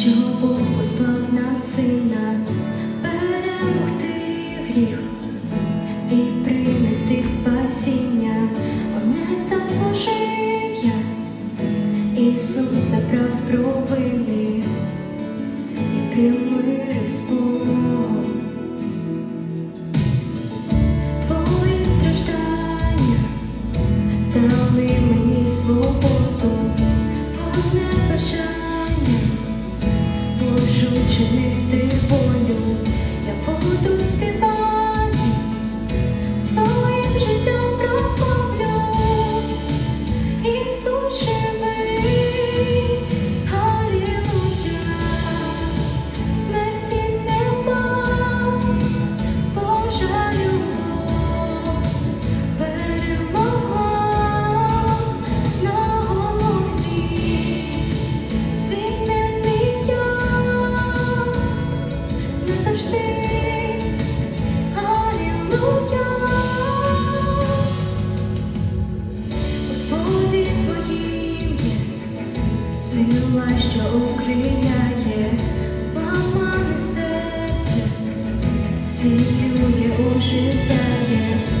що Бог послав нам сина перемогти гріх і принести спасіння, Ісус забрав провини і примирив з Богом. Твої страждання дали мені свободу, сила, що укриляє, зламане серце, сіює, ожидає.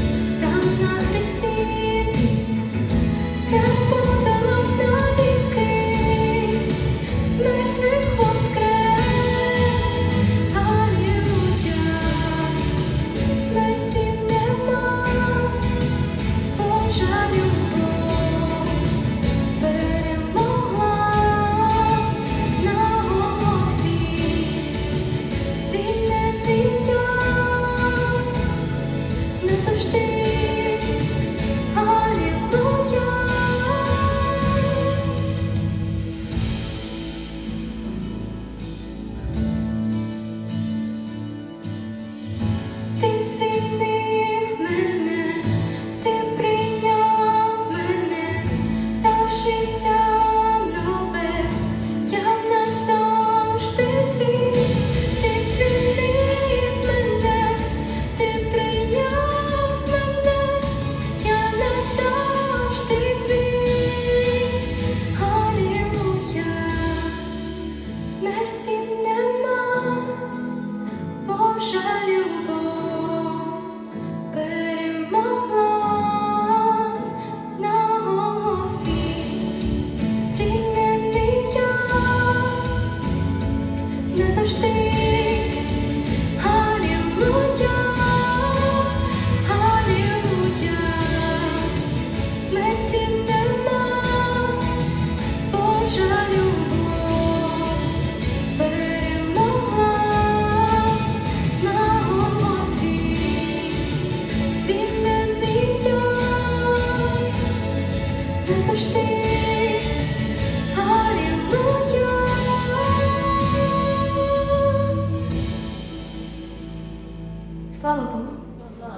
set you.